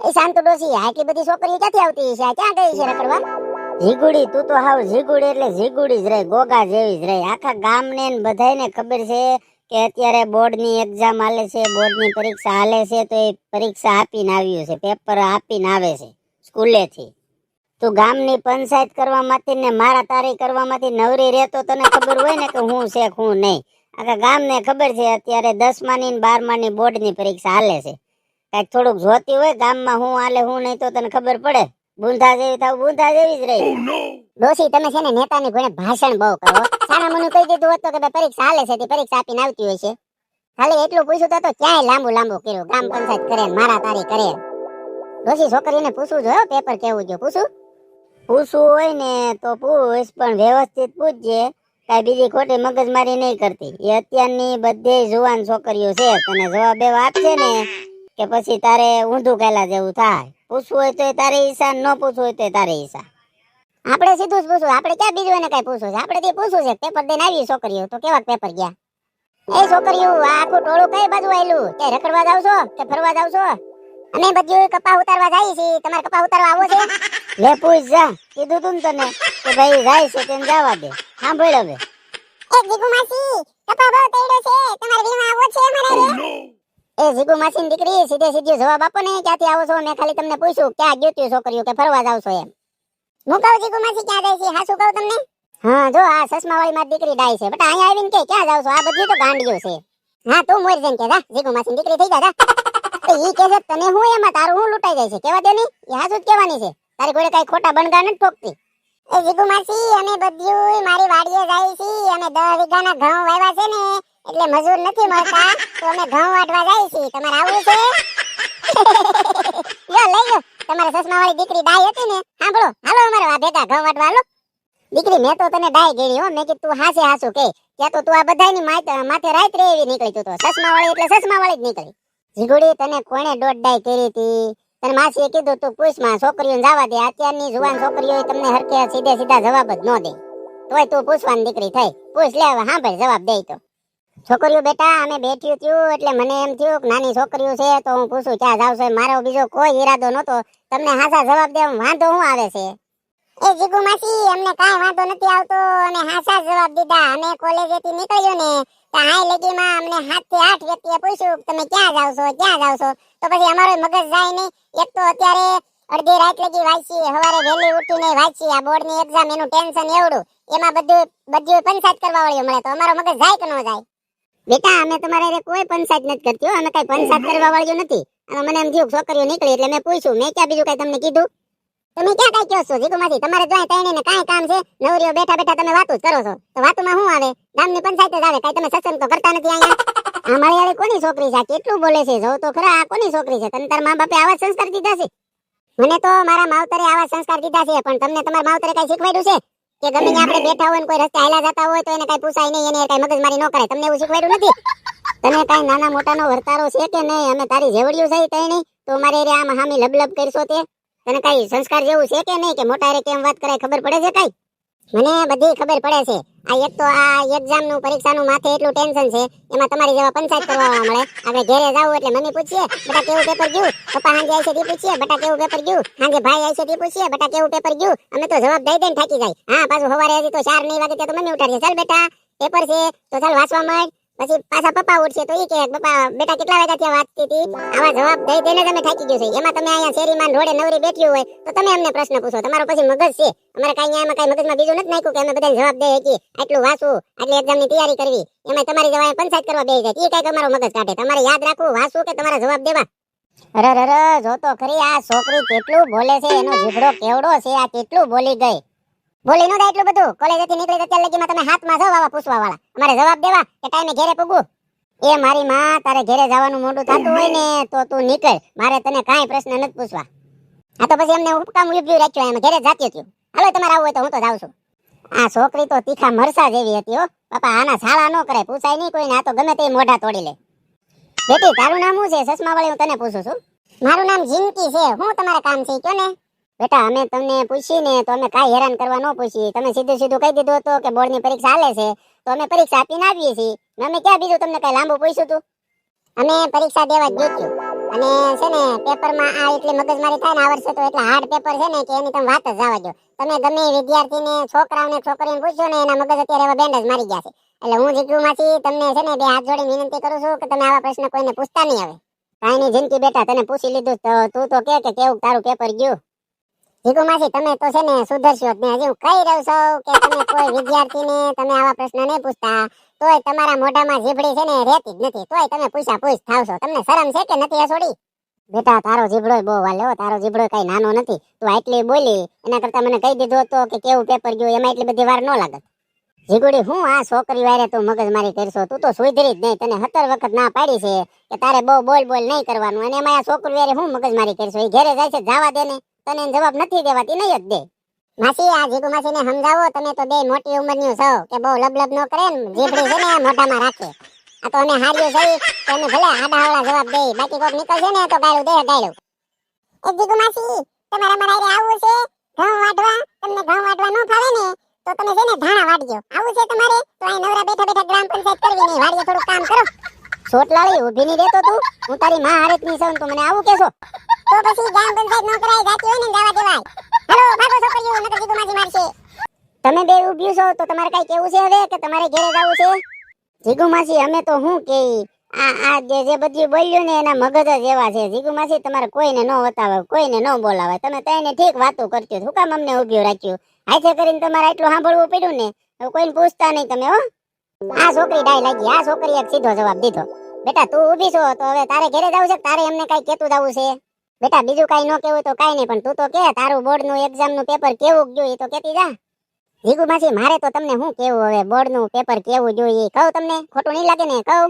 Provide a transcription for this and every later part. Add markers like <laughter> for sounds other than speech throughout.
એ શાંત ડોસી આટલી બધી છોકરીઓ ક્યાંથી આવતી છે ક્યાં ગઈ છે રખડવા? જીગુડી તું તો હાવ ઝીગુડી એટલે જીગુડી જ રહી, ગોગા જેવી જ રહી. આખા ગામને ને બધાયને ખબર છે કે અત્યારે બોર્ડની એક્ઝામ હાલે છે, બોર્ડની પરીક્ષા હાલે છે, તો એ પરીક્ષા આપીને આવ્યું છે, પેપર આપીને આવે છે, સ્કૂલેથી. તું ગામની પંચાયત કરવામાંથી ને મારા તારી કરવામાંથી નવરી રહેતો, તને ખબર હોય ને કે હું છે હું નહીં? આખા ગામને ખબર છે, અત્યારે દસમાની ને બારમાની બોર્ડની પરીક્ષા હાલે છે. કાંઈક થોડુંક જોતી હોય ગામમાં હું હાલે હું નહીં તો તને ખબર પડે. બુંધા જેવી થાવ બુંધા જેવી જ રહી. ડોસી તમે છે ને નેતાની ઘોડે ભાષણ બહુ કરો. સારા મને કહી દીધું હોત તો કે ભાઈ પરીક્ષા હાલે છે તે પરીક્ષા આપીને આવતી હોય છે. ખાલી એટલું પૂછ્યું તો ક્યાંય લાંબુ લાંબુ કર્યું. ગામ પંચાયત કરે મારા તારી કરે. ડોસી છોકરીને પૂછવું જોઈએ પેપર કેવું જો પૂછું? પૂછવું હોય ને તો પૂછ પણ વ્યવસ્થિત પૂછજે. કાંઈ બીજી ખોટી મગજમારી નહીં કરતી. એ અત્યારની બધે જુવાન છોકરીઓ છે તને જવાબ એવા આપશે ને. કે પછી તારે ઊંધું કહેલા જેવું થાય. પૂછવું હોય તો તારે ઈશા ન પૂછવું હોય તો તારે ઈશા. આપણે સીધું જ પૂછવું આપણે ક્યાં બીજું એને કઈ પૂછવું છે? આપણે તે પૂછવું છે પેપર દઈને આવી છોકરીઓ. તો કેવા પેપર ગયા? એ છોકરીઓ આ આખું ટોળું કઈ બાજુ આવેલું કે રખડવા જાવ છો કે ફરવા જાવ છો? અમે બધું કપા ઉતારવા જાય છે તમારે કપા ઉતારવા આવો છે? લે પૂછ જા. કીધું તું તને કે ભાઈ જાય છે તેને જવા દે. સાંભળ હવે. એ માસી કપા બહુ તેડો છે? તમારે વીણવા આવો છે અમારે એ જીગુ માસીની દીકરી સીધે સીધો જવાબ આપો ને, ક્યાંથી આવો છો? મેં ખાલી તમને પૂછ્યું, ક્યાં ગયો ત્યો છોકરીઓ કે ફરવા જાવ છો એમ. હું કહું, જીગુ માસી, ક્યાં જાય છે? હાસુ કહું તમને? હા, જો, આ સસમા વાળી મારી દીકરી ડાય છે. બટા અહીંયા આવીને કે, ક્યાં જાવ છો? આ બધી તો ગાંડિયો છે. હા, તું મોર જઈને કે જીગુ માસીની દીકરી થઈ જા તો ઈ કે છે, તને હું એમાં, તારું હું લૂંટાઈ જાય છે? કેવા દે ની, એ હાસુ જ કહેવાની છે. તારી કોઈ કઈ ખોટા બનગા નથી ઠોકતી એ જીગુ માસી, અમે બધું મારી વાડીએ જાય છે, અમે 10 વીઘાના ઘઉં વાવ્યા છે ને એટલે મજૂર નથી મળતા, તો અમે ઘઉં વાટવા જાય છીએ. તમારે આવવું છે? <laughs> યો લઈ લો તમારા સસમા વાળી દીકરી ડાય હતી ને, સાંભળો. હાલો અમારે આ ભેગા ઘઉં વાટવા, હાલો. દીકરી, મેં તો તને ડાય ગેડી હો. મેં કીધું તું હાસે હાસું કે. ત્યાં તો તું આ બધાની માથે રાત રે એવી નીકળી તું તો. સસમા વાળી એટલે સસમા વાળી જ નીકળી. જીગુડી, તને કોણે દોઢ ડાય કરી હતી? તને માસીએ કીધું તું, પૂછમાં, છોકરીઓને જવા દે. અત્યારની જુવાન છોકરીઓ તમને હરખે સીધે સીધા જવાબ જ ન દે. તોય તું પૂછવાની દીકરી થઈ. પૂછ, લે હવે સાંભળ જવાબ દે તો. છોકરીઓ બેટા, અમે બેઠ્યું થયું એટલે મને એમ થયું કે નાની છોકરીઓ છે તો હું પૂછું ક્યાં જાવ છો? મારો બીજો કોઈ ઈરાદો નહોતો. તમને હાસા જવાબ દેવા વાંધો હું આવે છે? એ જીગુ માસી, અમને કાંઈ વાંધો નથી આવતો અને હાસા જવાબ દીધા. અમે કોલેજેથી નીકળ્યું ને, તો હાઈ લેગીમાં અમને સાતથી આઠ વ્યક્તિએ પૂછ્યું તમે ક્યાં જાવ છો, ક્યાં જાવ છો? તો પછી અમારો મગજ જાય નહીં. એક તો અત્યારે અડધી રાત લગી વાંચી, સવારે વહેલી ઉઠીને વાંચી. આ બોર્ડની એક્ઝામ એનું ટેન્શન એવડું. એમાં બધું બધું પંચાયત કરવા વાળ્યું મળે તો અમારો મગજ જાય કે ન જાય? બેટા અમે તમારે કોઈ પંચાયત નથી કરતી અમે કઈ પંચાયત કરવા વાળ્યું નથી. અને મને એમ થયું છોકરીઓ નીકળી એટલે મેં પૂછ્યું. મેં ક્યાં બીજું કઈ તમને કીધું? તમે ક્યાં કઈ કહો છો? જીગુમાંથી તમારે જોઈ તઈને ને કાંઈ કામ છે? નવરીઓ બેઠા બેઠા તમે વાતો કરો છો. તો વાતોમાં શું આવે? ગામની પંચાયત જ આવે. કઈ તમે સત્સંગ તો કરતા નથી અહીંયા? આ મારી કોની છોકરી છે? કેટલું બોલે છે? જો તો ખરા આ કોની છોકરી છે? તને તાર મા બાપે આવા સંસ્કાર દીધા છે? મને તો મારા માવતરે આવા સંસ્કાર દીધા છે. પણ તમને તમારા માવતરે કઈ શીખવાડ્યું છે? કે ગમે ત્યાં આપણે બેઠા હોય કોઈ રસ્તે હાલ્યા જતા હોય તો એને કઈ પૂછાય નહીં, એને કઈ મગજમારી ન કરે તમને એવું શીખવાડ્યું નથી? તને કઈ નાના મોટાનો વર્તારો છે કે નહીં? અમે તારી જેવડ્યું છે તઈ નહીં તો મારે રે આમ હામી લબલબ કરશો તે. તને કઈ સંસ્કાર જેવું છે કે નહીં? કે મોટા રે કેમ વાત કરે ખબર પડે છે કઈ? મને બધી ખબર પડે છે. આ એક તો આ એક્ઝામનું પરીક્ષાનું માથે એટલું ટેન્શન છે, એમાં તમારી જેવા પંચાયત કરવા મળે. આપણે ઘરે જાવ એટલે મમ્મી પૂછીએ, બટા કેવું પેપર ગયું? પપ્પા હાંજે આવશે તે પૂછીએ, બટા કેવું પેપર ગયું? હાંજે ભાઈ આવશે તે પૂછીએ, બટા કેવું પેપર ગયું? અમે તો જવાબ દઈ દઈને થાકી જાય. હા, પાછું સવારે હજી તો ચાર નહીં વાગે તો મમ્મી ઉઠાડશે. ચાલ બેટા પેપર છે, તો ચાલ વાંચવા માંડ. પછી પાછા પપ્પા ઉઠશે તો ઈ કે, પપ્પા, બેટા કેટલા વાગ્યા ત્યાં વાંચતી હતી. આવા જવાબ દઈ દઈને તમે થાકી ગયો છો એમાં તમે અહીંયા શેરીમાં રોડે નવરી બેઠી હોય તો તમે અમને પ્રશ્ન પૂછો. તમારો પછી મગજ છે. અમારે કાંઈ એમાં કાંઈ મગજમાં બીજું નથી નાખ્યું કે અમે બધાને જવાબ દઈએ કે આટલું વાંચવું આટલી એક્ઝામની તૈયારી કરવી. એમાં તમારી જવાય પંચાયત કરવા બે જાય. એ કાંઈક અમારો મગજ કાઢે. તમારે યાદ રાખવું વાંચવું કે તમારા જવાબ દેવા? અરે અરે જો તો ખરી આ છોકરી કેટલું બોલે છે, એનો જીભડો કેવડો છે, આ કેટલું બોલી ગઈ. બોલી નો એટલું બધું. કોલેજેથી નીકળી તો ચાલે કે તમે હાથમાં છો વાવા પૂછવા વાળા અમારે જવાબ દેવા, કે ટાઈમે ઘેરે પૂગું. એ મારી માં તારે ઘેરે જવાનું મોડું થતું હોય ને, તો તું નીકળ. મારે તને કાંઈ પ્રશ્ન નથી પૂછવા. આ તો પછી એમને ઉપકામ ઉભ્યું રાખ્યો, એમ ઘેરે જાતી થયું હાલો, તમારે આવું હોય તો હું તો જાઉં છું. આ છોકરી તો તીખા મરસા જેવી હતી, હો. પપ્પા આના છાળા ન કરે, પૂછાય નહીં કોઈને, આ તો ગમે તે મોઢા તોડી લે. બેટી, તારું નામ શું છે? ચશ્મા વાળી હું તને પૂછું છું. મારું નામ જિંકી છે. હું તમારે કામ છે, કયો ને? બેટા, અમે તમને પૂછીને તો અમે કાંઈ હેરાન કરવા ન પૂછીએ. તમે સીધું સીધું કહી દીધું હતું કે બોર્ડની પરીક્ષા હાલે છે, તો અમે પરીક્ષા આપીને આવીએ છીએ. અમે ક્યાં બીજું તમને કઈ લાંબુ પૂછ્યું હતું અમે પરીક્ષા દેવા જ ગયું અને છે ને, પેપરમાં આ એટલી મગજમારી થાય ને આ વર્ષે તો એટલા હાર્ડ પેપર છે ને કે એની તમે વાત જ જવા દો તમે ગમે વિદ્યાર્થીને, છોકરાઓને છોકરીને પૂછ્યો ને, એના મગજ અત્યારે હવે બેન્ડ જ મારી ગયા છે. એટલે હું જીગુમાંથી તમને છે ને બે હાથ જોડી વિનંતી કરું છું કે તમે આવા પ્રશ્ન કોઈને પૂછતા નહીં હવે. કાંઈ નહીં જિંદગી બેટા, તને પૂછી લીધું તો તું તો કે કેવું તારું પેપર ગયું? માસી તમે તો છે ને સુધરશો જ નહીં હજી હું કહી રહ્યો છું કે તમે કોઈ વિદ્યાર્થીને તમે આવા પ્રશ્ન નહીં પૂછતા, તોય તમારા મોઢામાં જીભડી છે ને રહેતી જ નથી. તોય તમે પૂછા પૂછ થાવશો તમને શરમ છે કે નથી હસોડી બેટા, તારો જીભડો બહુ વાલ્યો તારો જીભડો કઈ નાનો નથી. તું આટલી બોલી, એના કરતા મને કહી દીધો તો કે કેવું પેપર ગયું, એમાં એટલી બધી વાર ન લાગત જીગુડી, હું આ છોકરી વારે તું મગજમારી કરશો? તું તો સુધરી જ નહીં. તને સત્તર વખત ના પાડી છે કે તારે બહુ બોલ બોલ નહીં કરવાનું. અને એમાં આ છોકરી વારે હું મગજમારી કરશો? એ ઘેરે જાય છે, જવા દે ને. તને જવાબ નથી દેવાતી નહીં જ દે. માસી, આ જીગુ માસીને સમજાવો, તમે તો બે મોટી ઉંમરની છો, કે બહુ લબલબ ન કરે ને જીભડી છે ને, મોઢામાં રાખે. આ તો અમે હારીએ જઈ અમે ભલે આડાવાળા જવાબ દે, બાકી કોક નીકળશે ને, તો ગાળું દે, ગાળું. એ જીગુ માસી, તમારા મારા આવું છે? ઘઉં વાટવા, તમને ઘઉં વાટવા ન ફાવે ને, તો તમે છે ને ધાણા વાટજો. આવું છે તમારે? તો અહીં નવરા બેઠા બેઠા ગ્રામ પંચાયત કરવી નહીં વાડીએ થોડું કામ કરો. સોટલાળી ઊભી ની રહેતો તું. હું તારી માં હારતની છું તું મને આવું કેસો તો પછી ગામ પંચાયત નો જાતી હોય ને દાવા દેવાય. હેલો, ભાગો છોકરીઓ, નકર જીગુ માજી મારશે. તમે બે ઊભી છો તો તમારે કઈ કેવું છે હવે કે તમારે ઘરે જવું છે? જીગુ માસી, અમે તો હું કે આ આ જે જે બધું બોલ્યું ને એના મગજ જ એવા છે. જીગુ માસી, તમારે કોઈને ન વતાવે, કોઈને ન બોલાવે. તમે તઈને ઠીક વાતો કરતી શું કામ અમને ઊભી રાખ્યું? હાથે કરીને તમારે એટલું સાંભળવું પડ્યું ને? કોઈને પૂછતા નહીં તમે, હો. આ છોકરી ડાય લાગી. આ છોકરી એક સીધો જવાબ દીધો. બેટા તું ઊભી છો તો હવે તારે ઘરે જવું છે તારે એમને કઈ કેતું જવું છે? બેટા બીજું કઈ ન કેવું તો કઈ નહીં પણ તું તો કે તારું બોર્ડનું એક્ઝામનું પેપર કેવું ગયું એ તો કેતી જા. જીગુ માસી મારે તો તમને શું કેવું હવે? બોર્ડનું પેપર કેવું જોઈએ કહું તમને? ખોટું નહીં લાગે ને? કહું?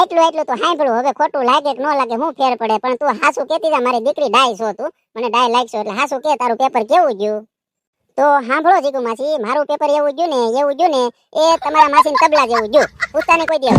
એટલું એટલું તો સાંભળું હવે ખોટું લાગે કે ન લાગે હું ફેર પડે? પણ તું હાસુ કેતી જા મારી દીકરી ડાય છો તું. મને ડાય લાગશો એટલે હાસુ કે તારું પેપર કેવું ગયું? તો સાંભળો જીગુ માસી મારું પેપર એવું ગયું ને એવું ગયું ને એ તમારા માસી તબલા જેવું ગયું. પૂછતા ને કોઈ દે.